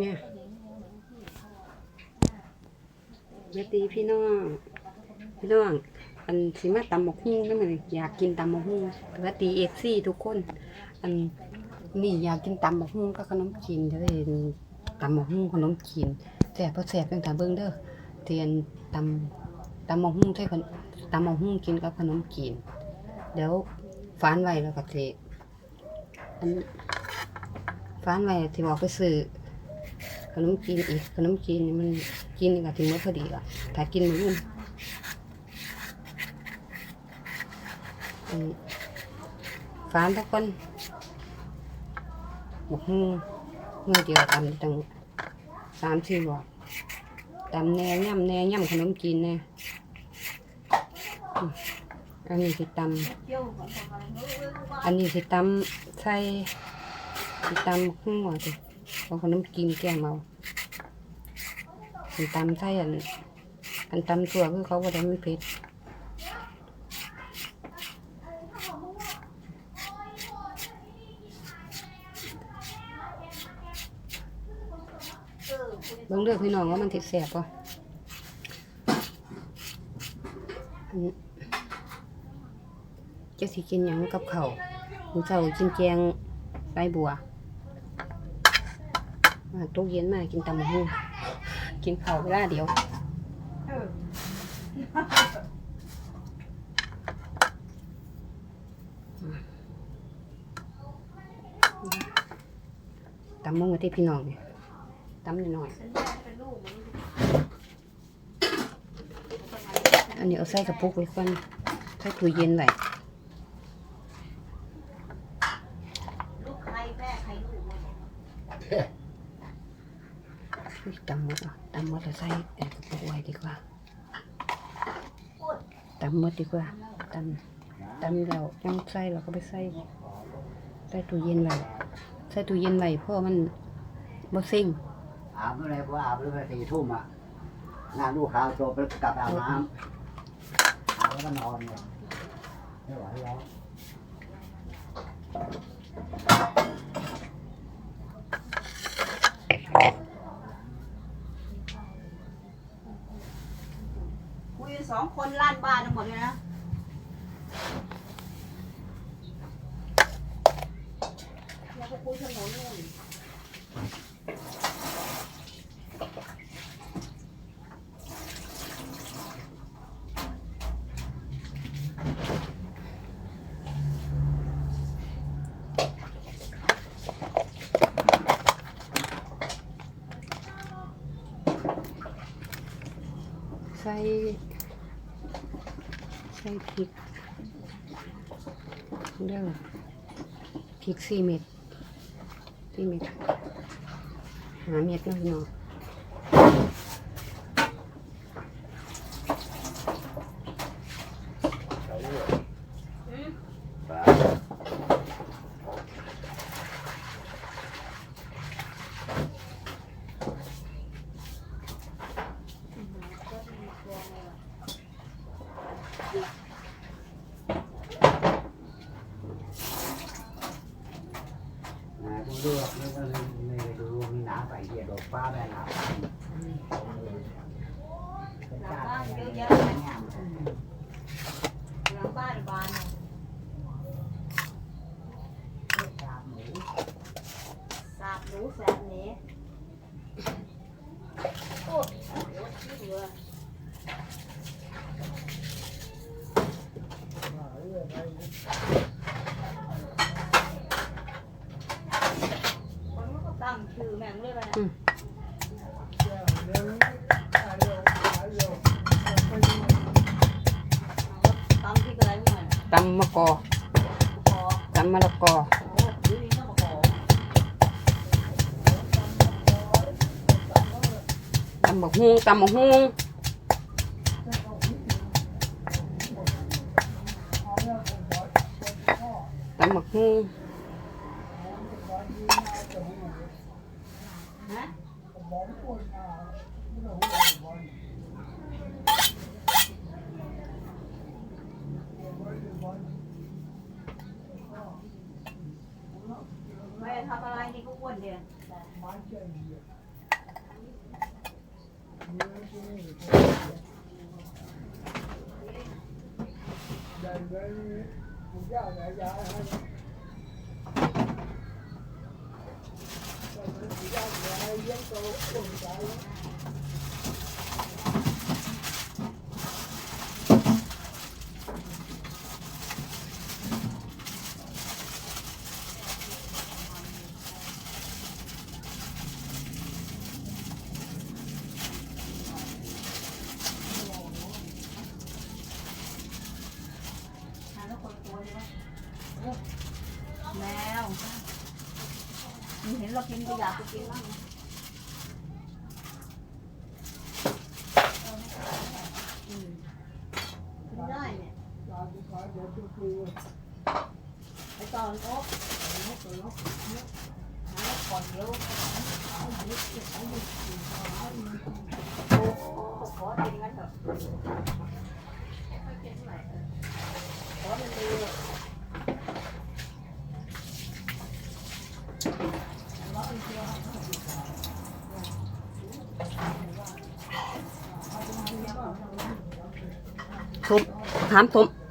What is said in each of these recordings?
เนี่ยยาตีพี่น้อง พี่น้องอันสิมาตำหมกฮู้นั่นเลยอยากกินตำหมกฮู้สวัสดีเอฟซีทุกคน อันนี่อยากกินตำหมกฮู้กับขนมจีนจะได้ตำหมกฮู้ขนมจีนแซ่บบ่แซ่บจังถาเบิ่งเด้อเตียนตำตำหมกฮู้ใส่ขนตำหมกฮู้กินกับขนมจีนเดี๋ยวฟานไว้แล้วก็สิอันฟานไว้ที่บอกไปซื้อ ขนมจีนอีกขนมจีนนี่มันกินกับถึงมื้อพอดีอะถ้ากินมื้ออื่นอืมฟานทุกคนบกฮู้เมื่อเดียวตำตั้งสามสี่บอกตำแหน่ย่ำแหน่ย่ำขนมจีนแน่อันนี้สิตำอันนี้สิตำใส่สิตำขึ้นหัวสิ เอาขนมจีนแกงเอาสิตำใส่อันอันตำตัวคือเขาบ่ได้มันเผ็ดเบิ่งเด้อพี่น้องว่ามันสิแซ่บบ่อันจะสิกินหยังกับเขาวมื้อเช้ากินแกงใบบัว มาตกเย็นมากินตำบักหุ่งกินข้าวเวลาเดียวตำมึงมาที่พี่น้องเนี่ยตำนิดหน่อยอันนี้เอาใส่กระปุกไว้ก่อนใส่ตู้เย็นไว้ ลูกใครแม่ใครลูกมัน อุ๊ย ตำหมดอะตำหมดแล้วใส่แอบกระปุกไว้ดีกว่าตำหมดดีกว่าตำตำแล้วยังใส่เราก็ไปใส่ใส่ตู้เย็นไว้ใส่ตู้เย็นไว้เพราะมันบ่ซิ่งอาบเมื่อไรพออาบเมื่อไรสี่ทุ่มอะงานลูกค้าจบแล้วกลับไปอาบน้ำอาบแล้วก็นอนเลยไม่ไหวแล้ว คุยสองคนล้านบ้านทั้งหมดเลยนะ แล้วก็คุยถนนนู่น ใส่ใส่พริกเด้อพริก สี่เม็ดสี่เม็ดหาเม็ดเนาะพี่น้อง นะดูดูไม่ไม่ไม่ดูมีหนาไปเหี้ยดอกฟ้าแม่หนาไป หลังบ้านเยอะแยะเลยหลังบ้านบานเนี่ยสาบหนูแสบหนีโอ้โหชื่อเรือคนมันก็ตั้งชื่อแม่งเลยไปนะตั้งที่กระไรไม่หน่อย ตำมะกอขอตำมะละกอโอ้ดูนี่ต้องมาขอตำบักฮุงตำบักฮุงตำบักฮุง Tủ 白了 다 음.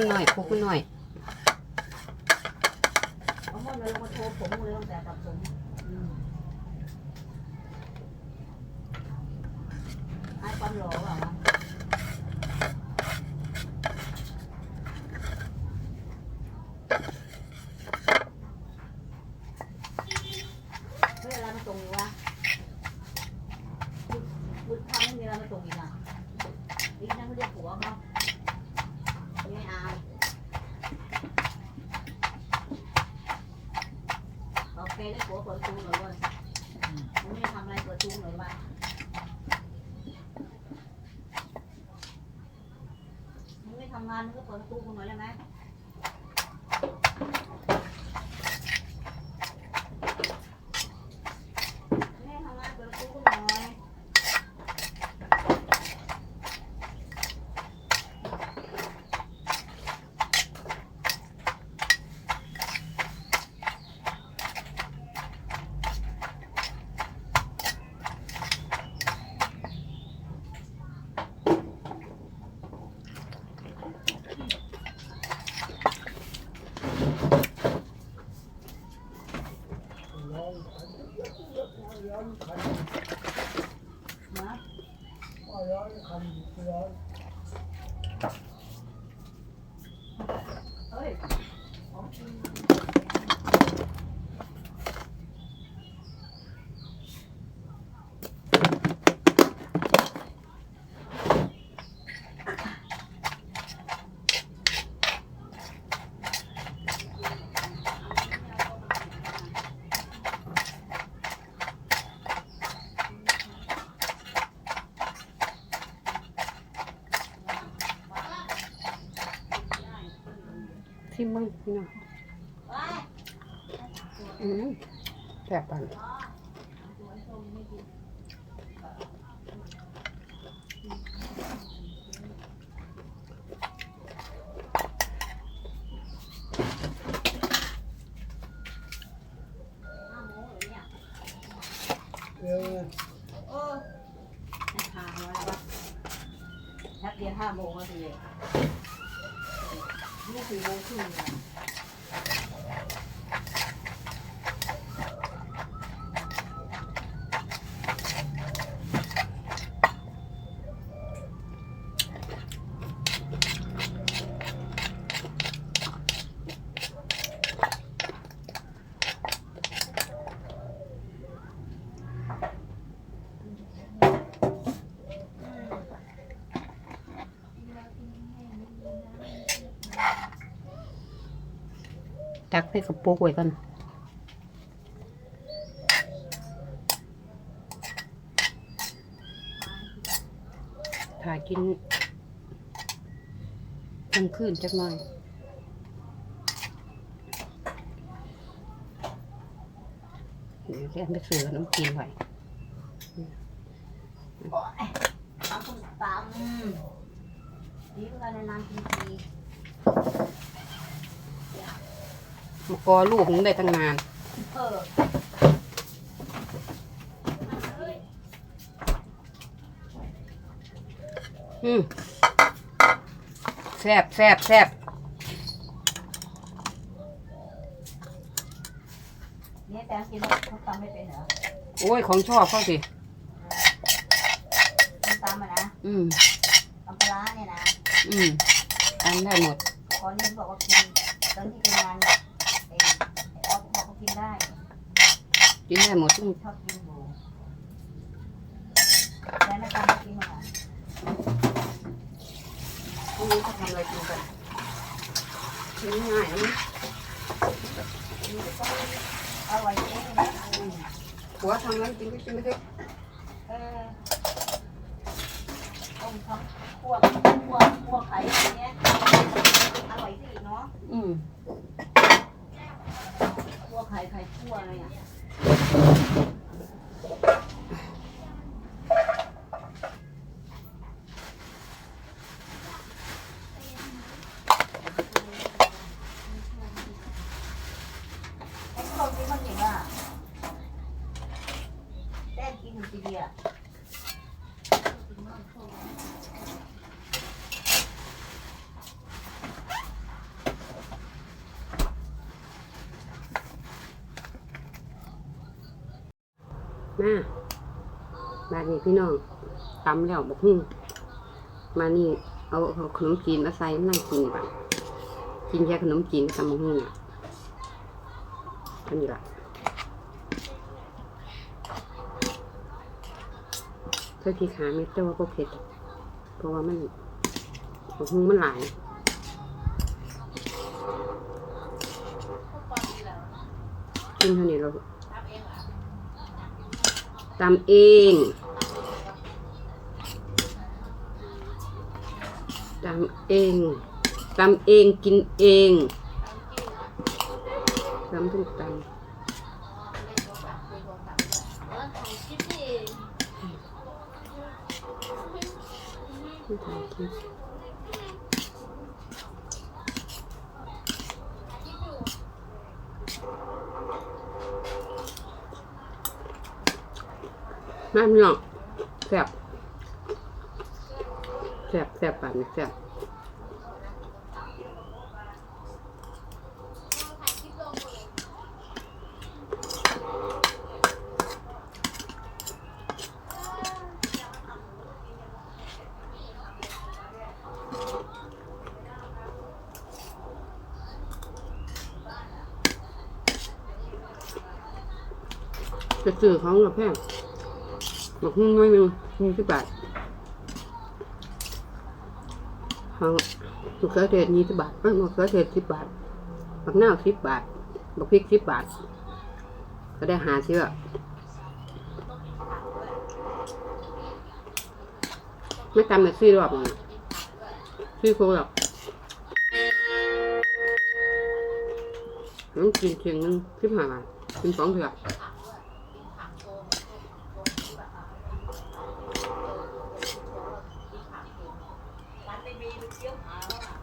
คุ้นหน่อยโคขึ้นหน่อยเอาหมดเลยลงมาโทรผมเลยตั้งแต่ตัดสินให้ความหล่อ งมันพี่น้องแสบปัน ตักใส่กระปุกไว้ก่อนถ่ายกินกลางคืนจักหน่อยเดี๋ยวแกไปซื้อขนมจีนไว้ตำส้มตำนี่เวลานานๆกินาก อลูกมึงได้ตั้งนานเอออืมแซ่บแซ่บแซ่บเนี่ยแต่กินส้มตำไม่เป็นเหรอโอ้ย ของชอบเขาสิส้มตำอะนะ อืมตำปลาร้าเนี่ยนะ อืมทำได้หมด ขอนี่บอกว่ากินตอนที่เป็นงานเนี่ยเองเอาบอกว่ากินได้ กิน ได้หมดทุกชอบกินหมูแล้วในการกินอะพรุ่งนี้จะทำอะไรกินกันกินง่ายๆนะมั้ยอร่อยเองนะผัวทำนั้นกินก็กินไม่ได้เออต้มทำคั่วคั่วคั่วไข่อย่างเงี้ยอร่อยสิเนาะอืมคั่วไข่ไข่คั่วอะไรอะไอ้คนนี้มันอย่างว่าแต้มกินหนึ่งทีเดียว มาบาดนี้ พี่น้องตำแล้วบอกฮึ่งมานี่เอาขนมจีนมาใส่มานั่งกินก่อนกินแค่ขนมจีนตำบอกฮึ่งอะอันนี้ละเท่าที่ขาไม่เจ้าว่าก็เผ็ดเพราะว่ามันบอกฮึ่งมันหลายกินเท่านี้เราตำเองำเองตำเองกินเองตำทุกตำไม่ถ่ายคลิปน้ำเนาะแซ่บแซ่บแซ่บปานนี้แซ่บ จะซื้อของกับแพงบอกหนึ่งน้อยหนึ่งหนึ่สิบบาทของมะเขือเทศยี่สิบบาทมะเขือเทศสิบบาทบักหน้าสิบบาทบักพริกสิบบาท ก็ได้หาเชื่อไม่จำเลยซื้อรอบนึงซื้อโคหรอกต้องกินเชียงนึงสิบห้าบาทกินสองเถื่อ ไม่มีมันเกี้ยวหาแล้วอะ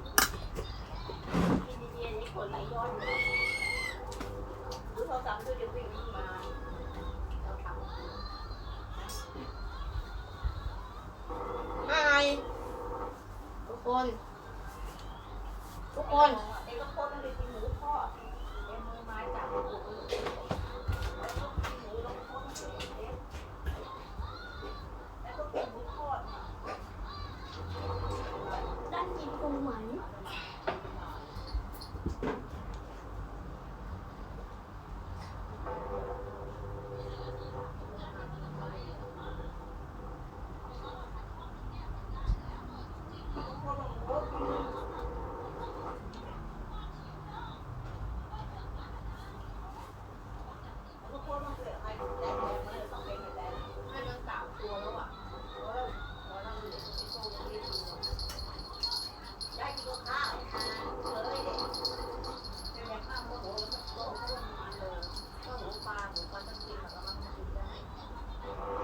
กินดีๆนี่คนไหลย้อนเลยดูโทรศัพท์ดูจะวิ่งมา อาย โอ้ คน ทุกคน เองก็โคตรเลยกินหมูทอดเอ็มมือไม้จับหมูแล้วก็กินหมูลงโคตรเลยแล้วก็กินหมูทอด ด้านกินปูไหม ให้มันสามตัวแล้วอะเออพอเราเหลือไอ้โซ่ยังไม่ดูได้กินข้าวเลยเด็กเป็นแบบข้าวโมโหแล้วก็โซ่ข้าวมันเลยก็หมูปลาหมูปลาต้องกินแล้วมันกินได้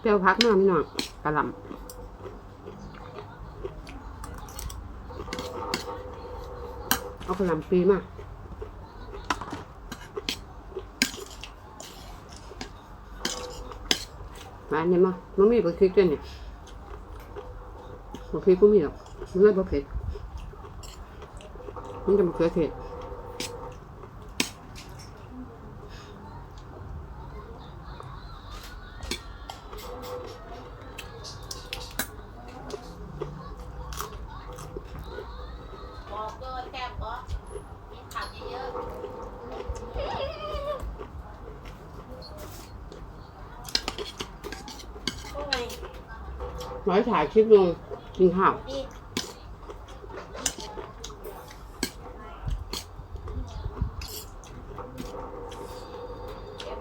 เปรี้ย วพักมากพี่น้องกระลำเอากระลำปีมาหวานเนี่ยมั้งมีบะพริกด้วยเนี่ยบะพริกก็มีหรอกมันเลยบะเผ็ดมันจะมะเขือเทศ บอกเกินแก้มก็มีผักเยอะ พวกไง ร้อยถ่าย คลิปลงกินข้าวดี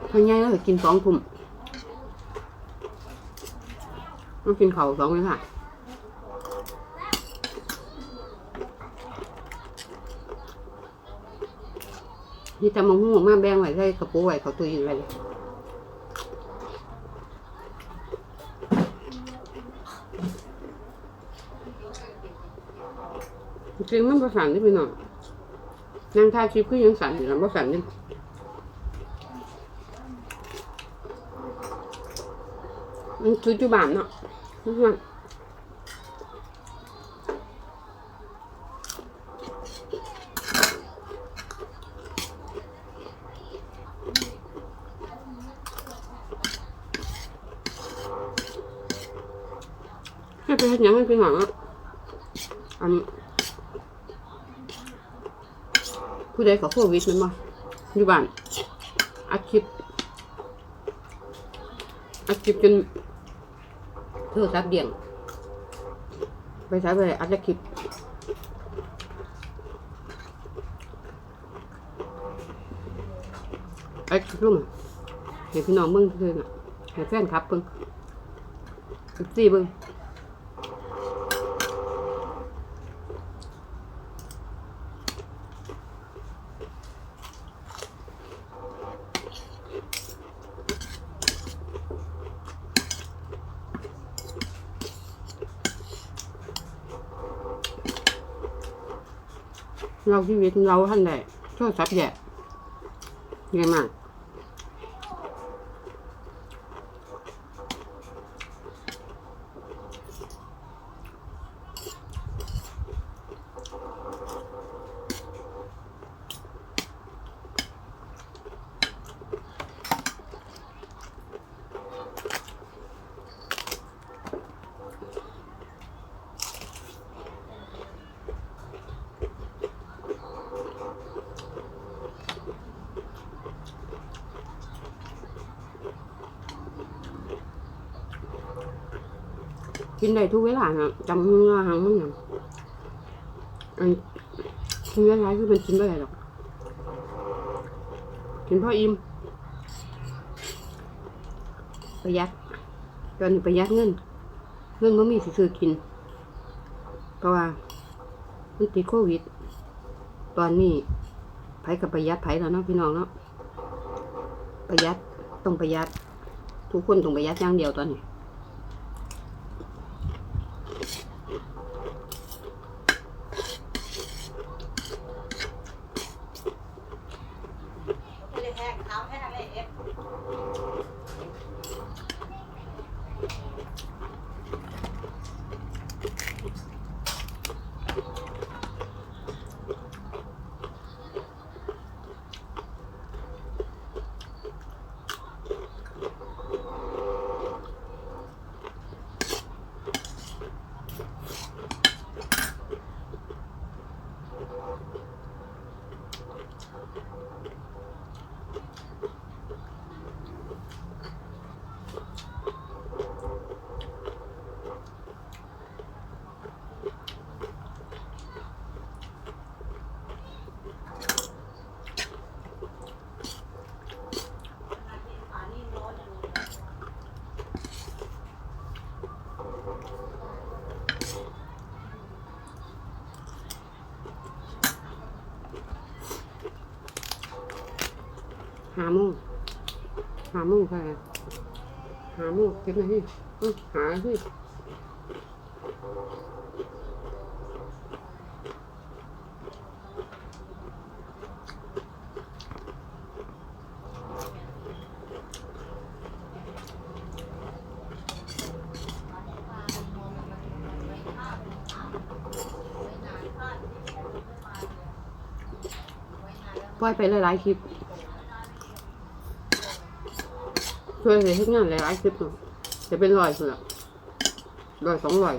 พอง่ายแล้วกินสองทุ่มต้องกินข้าวสองเลยค่ะนี่จะมาหูมาแบ่งไว้ใส่กระปุกไว้เขาตู้เย็นไว้เลย ริงมันประสานได้ไปหน่อยนางทายคลิปคือยังสั่นอยู่แล้วประสานนี่มันคือจุบานเนาะมันให้ไปเฮ็ดหยังให้พี่น้องอะอัน ผู้ใดเขาโควิดมันบ่อยู่บ้านอัดคลิปอัดคลิปจนโทรศัพท์เดี่ยง ไปใช้ไปอัดแต่คลิปไอ้รุ่มให้พี่น้องเบิ่งเพิ่นอะให้แฟนคลับเบิ่งสิบสี่เบิ่ง เราชีวิตเราท่านใดโทษสับแย่ง่งมาก กินได้ทุกเวลานะจำมือหางมันอย่างอันกินเวลาคือมันกินไม่ได้หรอกกินพออิ่มประหยัดตอนนี้ประหยัดเงิน เงินไม่มีสิซื้อกิน เพราะว่ามันติดโควิด ตอนนี้ไผกับประหยัดไผแล้วเนาะพี่น้องเนาะประหยัดต้องประหยัด ทุกคนต้องประหยัดอย่างเดียวตอนนี้าโมุ่งหาโมุ่งค่ะหาโมุ่งเก็บมาที่อื้อหาที่ปล่อยไปหลายๆคลิป ช่วยเลยทุกงานหลายคลิปจะเป็นรอยสุดละรอยสองรอย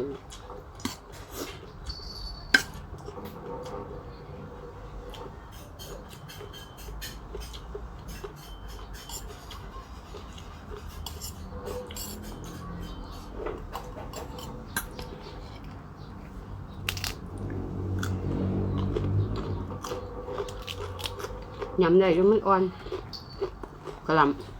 ยำได้จนมันอ่อนกระลำ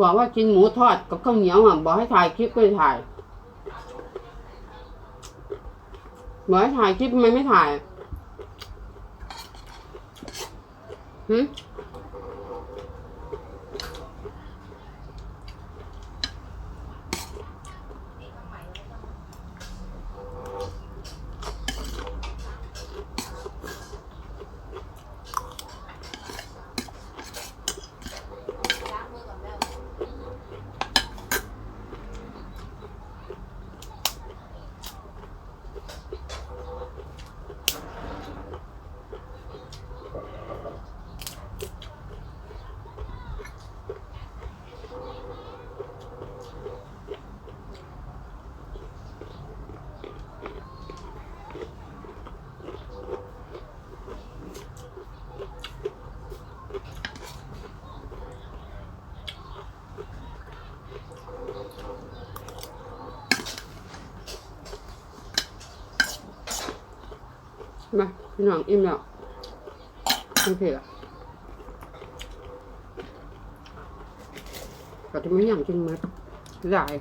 บอกว่ากินหมูทอดกับข้าวเหนียวอะบอกให้ถ่ายคลิปก็ถ่ายบอกให้ถ่ายคลิปทำไมไม่ถ่ายหืมมา พี่น้องอิ่มแล้วไม่เคละก็จะไม่อยากกินมัดหลาย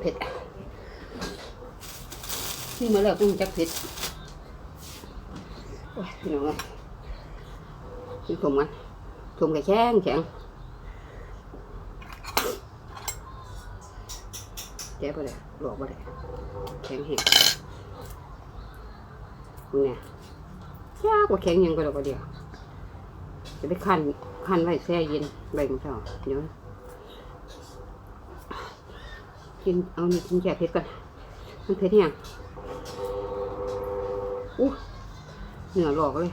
เผ็ดนี่มาแล้วต้งจักเผ็ดโอ้ยพี่น้องเอ้ยกินผมกันผมกับแข็งแข็งแจ๊บไปเลยหลอกไปเลยแข็งเห็ดมึงเนี่ยยากกว่าแข็งยังไปแล้วก็เดียวจะไปคันคันไว้แช่เย็นใบของเจ้าเดี๋ยว กินเอานี่กินแก่เผ็ดก่อนมันเผ็ดยังอู้เหนือหลอกเลย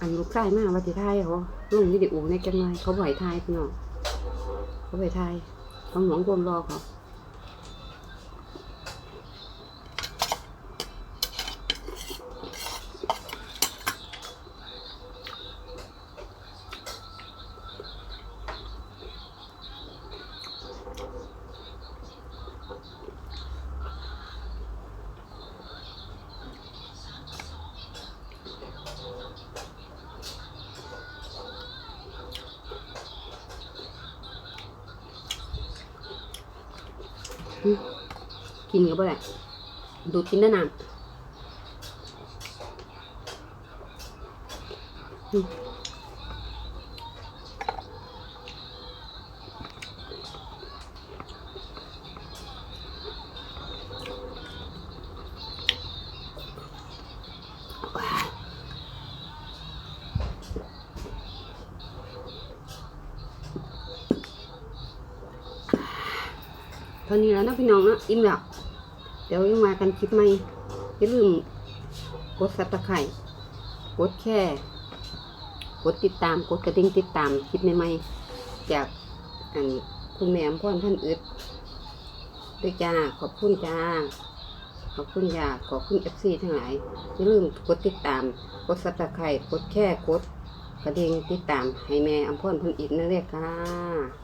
อันลูกไส้มากว่าจะทายเขาลงวิดีโอในจังเลยเขาบ่อยทายพี่น้องเขาบ่อยทายเขาหวงความรอเขากินก็บ่ได้ ดูดกินได้นานอืมเท่านี้แล้วนะพี่น้องนะอิ่มแล้ว ดี๋ยวยังมากันคลิปใหม่อย่าลืมกดซับสไครต์กดแค่กดติดตามกดกระดิ่งติดตามคลิปใหม่ๆจากอันคุณแม่อำพ่อท่านอึดด้วยจ้าขอบคุณจ้าขอบคุณยาขอบคุณเอฟซีทั้งหลายอย่าลืมกดติดตาม กดซับสไครต์กดแค่กดกระดิ่งติดตามให้แม่อำพ่อเพันอิดนั่นเรียกค่ะ